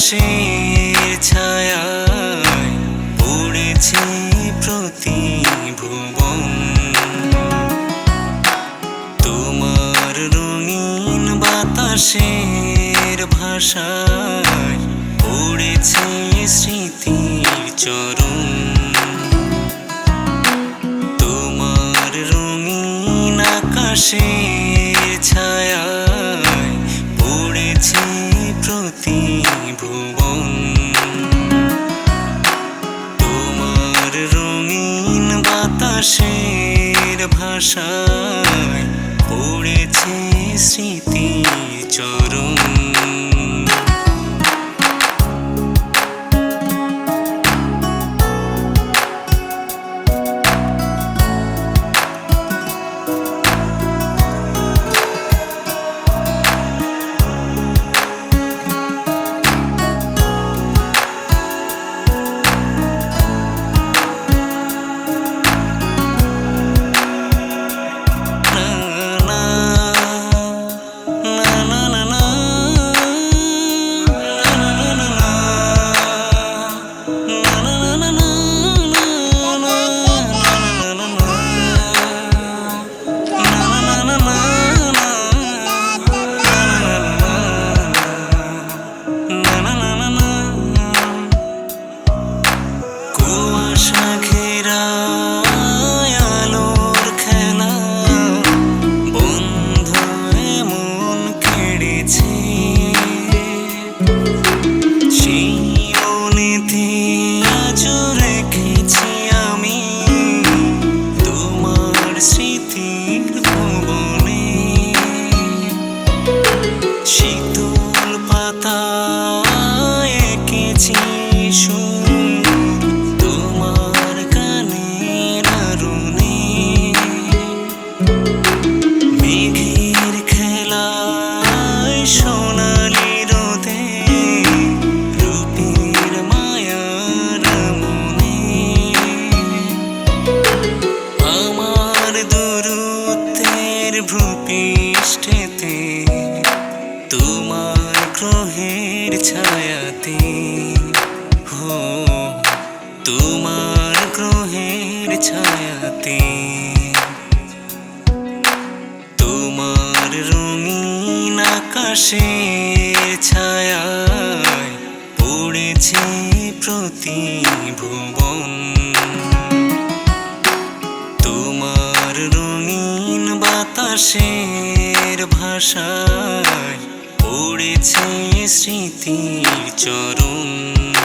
মানুষের ছায়া পড়েছে প্রতি ভুবন তোমার রঙিন বাতাসের ভাষায় পড়েছে স্মৃতি চরণ। তোমার রঙিন আকাশের ছায়া বাতাসের ভাষায় পড়েছে স্মৃতি চরণ। ভূপৃষ্ঠেতে, তোমার গ্রহের ছায়াতে। হো, তোমার গ্রহের ছায়াতে। তোমার রঙিন আকাশের ছায়ায় পড়েছে প্রতিভুবন। তোমার বাতাসের ভাষায় পড়েছে স্মৃতির চরণ।